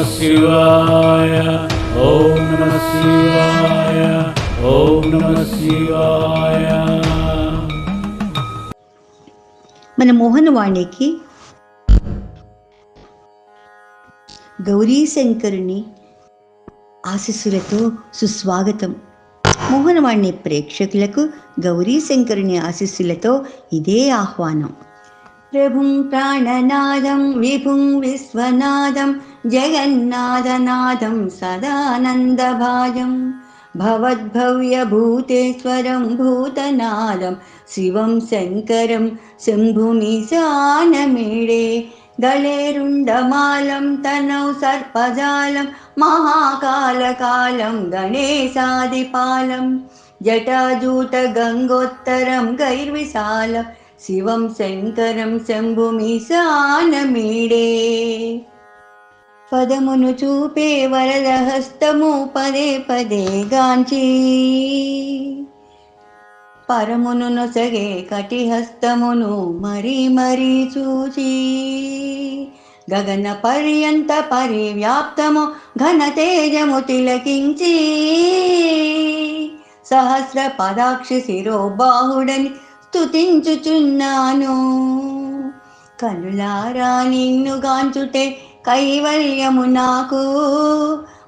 నమ శివాయ. ఓం నమ శివాయ. ఓం నమ శివాయ. మన మోహనవాణికి గౌరీ శంకరుని ఆశీస్సులతో సుస్వాగతం. మోహనవాణి ప్రేక్షకులకు గౌరీ శంకరుని ఆశీస్సులతో ఇదే ఆహ్వానం. ప్రభుం ప్రాణనాదం విభుం విశ్వనాదం जगन्नादनादं सदानन्दभाजं भवद्भव्यभूतेश्वरं भूतनादं शिवं शङ्करं शम्भुमिशानमेडे गलेरुण्डमालं तनौ सर्पजालं महाकालकालं गणेशादिपालं जटाजूटगङ्गोत्तरं गैर्विशालं शिवं शङ्करं शम्भुमिशानमीडे పదమును చూపే వరదహస్తము పదే పదే గాంచి. పరమును నొసగే కటిహస్తమును మరీ మరీ చూచి. గగన పర్యంత పరివ్యాప్తము ఘన తేజము తిలకించి. సహస్ర పదాక్షి శిరోబాహుడని స్తుతించుచున్నాను. కనులారా నిన్ను గాంచుటే కైవల్యము నాకు.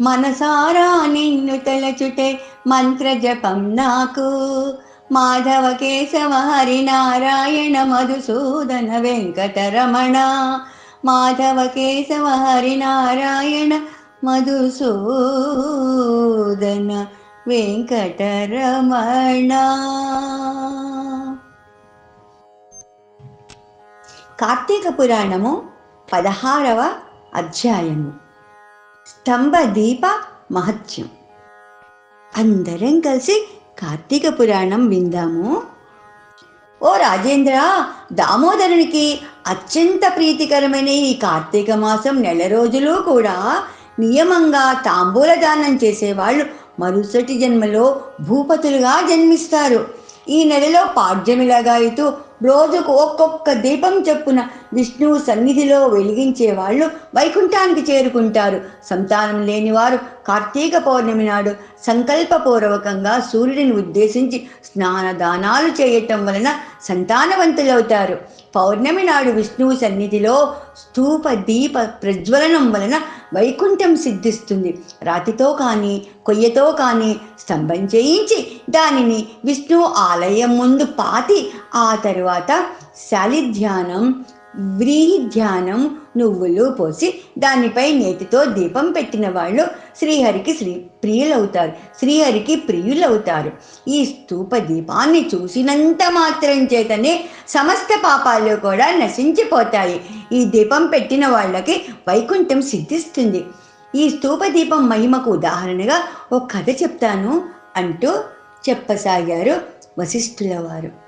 మనసారా నిన్ను తలచుటే మంత్ర జపం నాకు. మాధవ కేశవ హరినారాయణ మధుసూదన వెంకటరమణ. మాధవ కేశవ హరినారాయణ మధుసూదన వెంకటరమణ. కార్తీక పురాణము పదహారవ అధ్యాయము. స్తంభ దీప మహత్యం. అందరం కలిసి కార్తీక పురాణం విందాము. ఓ రాజేంద్ర దామోదరునికి అత్యంత ప్రీతికరమైన ఈ కార్తీక మాసం నెల రోజులు కూడా నియమంగా తాంబూల దానం చేసేవాళ్ళు మరుసటి జన్మలో భూపతులుగా జన్మిస్తారు. ఈ నెలలో పాడ్యమిలాగాయితూ రోజుకు ఒక్కొక్క దీపం చెప్పున విష్ణువు సన్నిధిలో వెలిగించే వాళ్ళు వైకుంఠానికి చేరుకుంటారు. సంతానం లేనివారు కార్తీక పౌర్ణమి నాడు సంకల్పపూర్వకంగా సూర్యుడిని ఉద్దేశించి స్నాన దానాలు చేయటం వలన సంతానవంతులవుతారు. పౌర్ణమి నాడు విష్ణువు సన్నిధిలో స్థూప దీప ప్రజ్వలనం వలన వైకుంఠం సిద్ధిస్తుంది. రాతితో కానీ కొయ్యతో కానీ స్తంభం చేయించి దానిని విష్ణువు ఆలయం ముందు పాతి ఆ తరువాత శాలిధ్యానం వ్రీహి ధ్యానం నువ్వులు పోసి దానిపై నేతితో దీపం పెట్టిన వాళ్ళు శ్రీహరికి శ్రీ ప్రియులవుతారు. శ్రీహరికి ప్రియులవుతారు. ఈ స్తూప దీపాన్ని చూసినంత మాత్రం చేతనే సమస్త పాపాలు కూడా నశించిపోతాయి. ఈ దీపం పెట్టిన వాళ్ళకి వైకుంఠం సిద్ధిస్తుంది. ఈ స్తూప దీపం మహిమకు ఉదాహరణగా ఒక కథ చెప్తాను అంటూ చెప్పసాగారు వశిష్ఠుల వారు.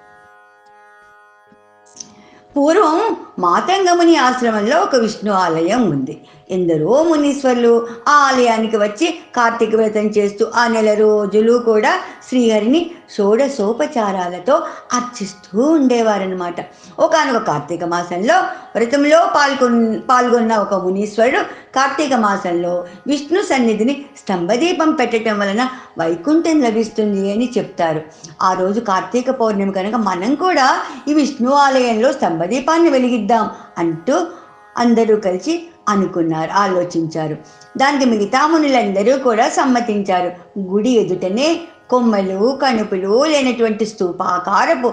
పూర్వం మాతంగముని ఆశ్రమంలో ఒక విష్ణు ఆలయం ఉంది. ఎందరో మునీశ్వర్లు ఆ ఆలయానికి వచ్చి కార్తీక వ్రతం చేస్తూ ఆ నెల రోజులు కూడా శ్రీహరిని షోడశోపచారాలతో అర్చిస్తూ ఉండేవారనమాట ఒకనొక కార్తీక మాసంలో వ్రతంలో పాల్గొన్ పాల్గొన్న ఒక మునీశ్వరుడు కార్తీక మాసంలో విష్ణు సన్నిధిని స్తంభదీపం పెట్టడం వలన వైకుంఠం లభిస్తుంది అని చెప్తారు. ఆ రోజు కార్తీక పౌర్ణమి కనుక మనం కూడా ఈ విష్ణు ఆలయంలో స్తంభదీపాన్ని వెలిగిద్దాం అంటూ అందరూ కలిసి అనుకున్నారు ఆలోచించారు. దానికి మిగతా మునులందరూ కూడా సమ్మతించారు. గుడి ఎదుటనే కొమ్మలు కణుపులు లేనటువంటి స్థూపాకారపు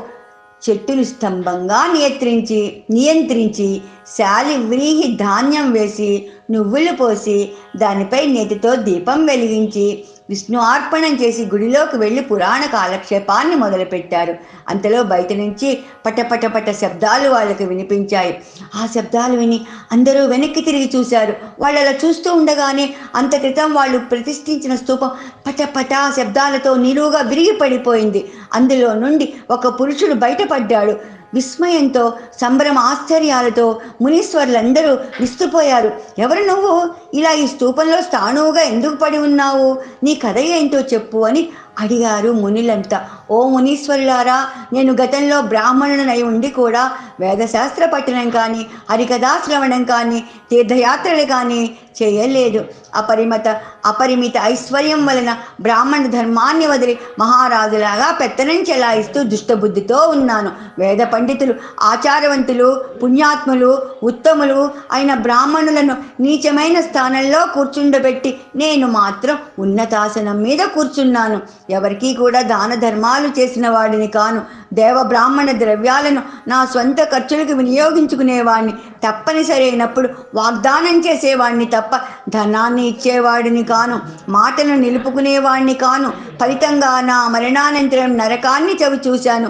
చెట్టును స్తంభంగా నియంత్రించి నియంత్రించి శాలి వ్రీహి ధాన్యం వేసి నువ్వులు పోసి దానిపై నేతితో దీపం వెలిగించి విష్ణు అర్పణం చేసి గుడిలోకి వెళ్ళి పురాణ కాలక్షేపాన్ని మొదలుపెట్టారు. అంతలో బయట నుంచి పట పట పట శబ్దాలు వాళ్ళకి వినిపించాయి. ఆ శబ్దాలు విని అందరూ వెనక్కి తిరిగి చూశారు. వాళ్ళు అలా చూస్తూ ఉండగానే అంత క్రితం వాళ్ళు ప్రతిష్ఠించిన స్తూపం పట శబ్దాలతో నిలువుగా విరిగి పడిపోయింది అందులో నుండి ఒక పురుషుడు బయటపడ్డాడు. విస్మయంతో సంబరం ఆశ్చర్యాలతో మునీశ్వరులందరూ విస్తుపోయారు. ఎవరు నువ్వు? ఇలా ఈ స్తూపంలో స్థాణువుగా ఎందుకు పడి ఉన్నావు? నీ కథ ఏంటో చెప్పు అని అడిగారు మునులంతా. ఓ మునీశ్వరులారా నేను గతంలో బ్రాహ్మణునై ఉండి కూడా వేదశాస్త్ర పఠనం కానీ హరికథా శ్రవణం కానీ తీర్థయాత్రలు కానీ చేయలేదు. అపరిమిత అపరిమిత ఐశ్వర్యం వలన బ్రాహ్మణ ధర్మాన్ని వదిలి మహారాజులాగా పెత్తనం చెలాయిస్తూ దుష్టబుద్ధితో ఉన్నాను. వేద పండితులు ఆచారవంతులు పుణ్యాత్ములు ఉత్తములు అయిన బ్రాహ్మణులను నీచమైన స్థానంలో కూర్చుండబెట్టి నేను మాత్రం ఉన్నతాసనం మీద కూర్చున్నాను. ఎవరికీ కూడా దాన ధర్మాలు చేసిన వాడిని కాను. దేవ బ్రాహ్మణ ద్రవ్యాలను నా సొంత ఖర్చులకు వినియోగించుకునేవాడిని తప్పనిసరి అయినప్పుడు వాగ్దానం చేసేవాడిని తప్ప ధనాన్ని ఇచ్చేవాడిని కాను. మాటను నిలుపుకునేవాడిని కాను. ఫలితంగా నా మరణానంతరం నరకాన్ని చవి చూశాను.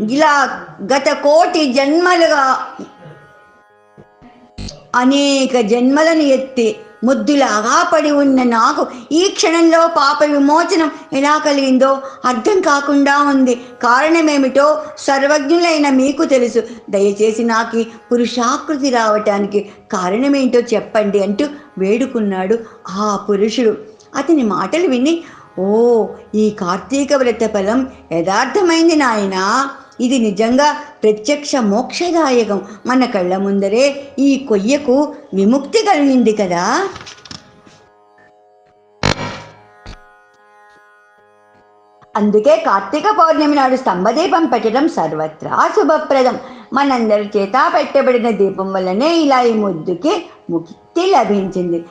ఇలా గత కోటి జన్మలుగా అనేక జన్మలను ఎత్తి ముద్దులాగా పడి ఉన్న నాకు ఈ క్షణంలో పాప విమోచనం ఎలా కలిగిందో అర్థం కాకుండా ఉంది. కారణమేమిటో సర్వజ్ఞులైన మీకు తెలుసు. దయచేసి నాకు పురుషాకృతి రావటానికి కారణమేంటో చెప్పండి అంటూ వేడుకున్నాడు ఆ పురుషుడు. అతని మాటలు విని ఓ ఈ కార్తీక వ్రత ఫలం యథార్థమైంది నాయనా. ఇది నిజంగా ప్రత్యక్ష మోక్షదాయకం. మన కళ్ళ ముందరే ఈ కొయ్యకు విముక్తి కలిగింది కదా. అందుకే కార్తీక పౌర్ణమి నాడు స్తంభదీపం పెట్టడం సర్వత్రా శుభప్రదం. మనందరి చేత పెట్టబడిన దీపం వల్లనే ఇలా ఈ ముద్దుకి ముక్తి లభించింది.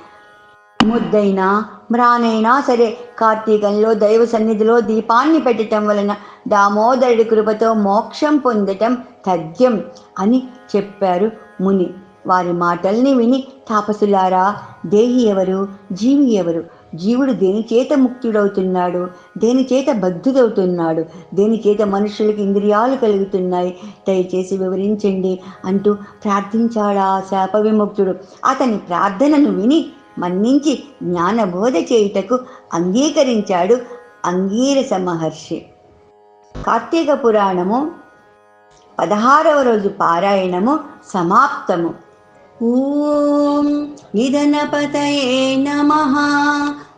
ముద్దైనా మ్రానైనా సరే కార్తీకంలో దైవ సన్నిధిలో దీపాన్ని పెట్టడం వలన దామోదరుడి కృపతో మోక్షం పొందటం తథ్యం అని చెప్పారు ముని. వారి మాటల్ని విని తాపసులారా దేహి ఎవరు? జీవి ఎవరు? జీవుడు దేని చేత ముక్తుడవుతున్నాడు? దేని చేత బద్ధుడవుతున్నాడు? దేని చేత మనుషులకు ఇంద్రియాలు కలుగుతున్నాయి? దయచేసి వివరించండి అంటూ ప్రార్థించాడా శాప విముక్తుడు అతని ప్రార్థనను విని మన్నించి జ్ఞానబోధ చేయుటకు అంగీకరించాడు అంగీరస మహర్షి. కార్తీక పురాణము పదహారవ రోజు పారాయణము సమాప్తము. ఓం నిధనపతయే నమ.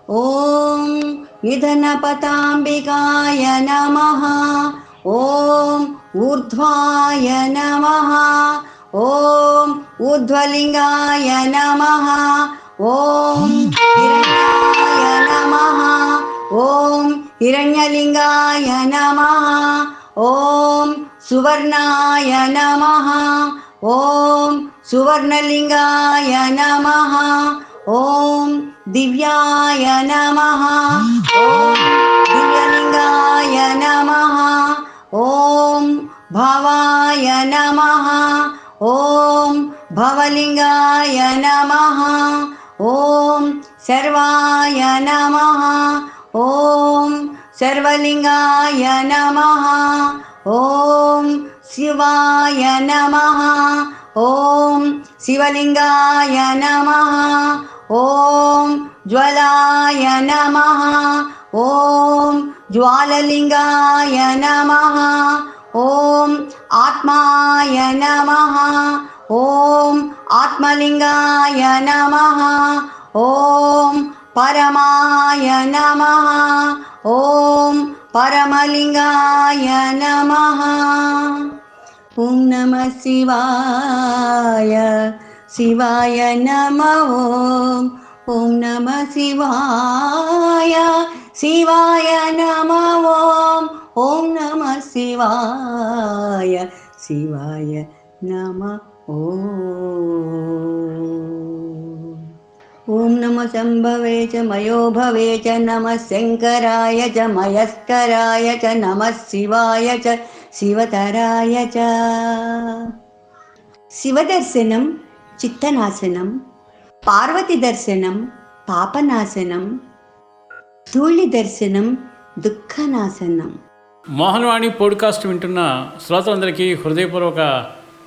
ఓం నిధనపతాంబికాయ నమ. ఓం ఊర్ధ్వాయ నమ. ఓం ఊర్ధ్వలింగాయ నమ. ఓం హిరణ్యాయ నమ ఓం హిరణ్యలింగాయ నమ ఓం సువర్ణాయ నమ ఓం సువర్ణలింగాయ నమ ఓం దివ్యాయ నమ ఓం దివ్యలింగాయ నమ ఓం భవాయ నమ ఓం భవలింగాయ నమ ఓం సర్వాయ నమ ఓం సర్వలింగాయ నమ ఓం శివాయ నమ ఓం శివలింగాయ నమ ఓం జ్వలాయ నమ ఓం జ్వాలలింగాయ నమ ఓం ఆత్మాయ నమ ఓం ఆత్మలింగాయ నమ ఓం పరమాయ నమ ఓం పరమలింగాయ నమ ఓం నమ శివాయ శివాయ నమ ఓం ఓం నమ శివాయ శివాయ నమ ఓం ఓం నమ శివాయ శివాయ నమ ఓం నమ సంభవే చ మయోభవే చ నమ శంకరాయ చ మయస్కరాయ చ నమ శివాయ చ శివతరాయ చ శివదర్శనం చిత్తనాశనం పార్వతి దర్శనం పాపనాశనం ధూళి దర్శనం దుఃఖనాశనం। మోహన్వాణి పోడ్కాస్ట్ వింటున్న శ్రోతలందరికీ హృదయపూర్వక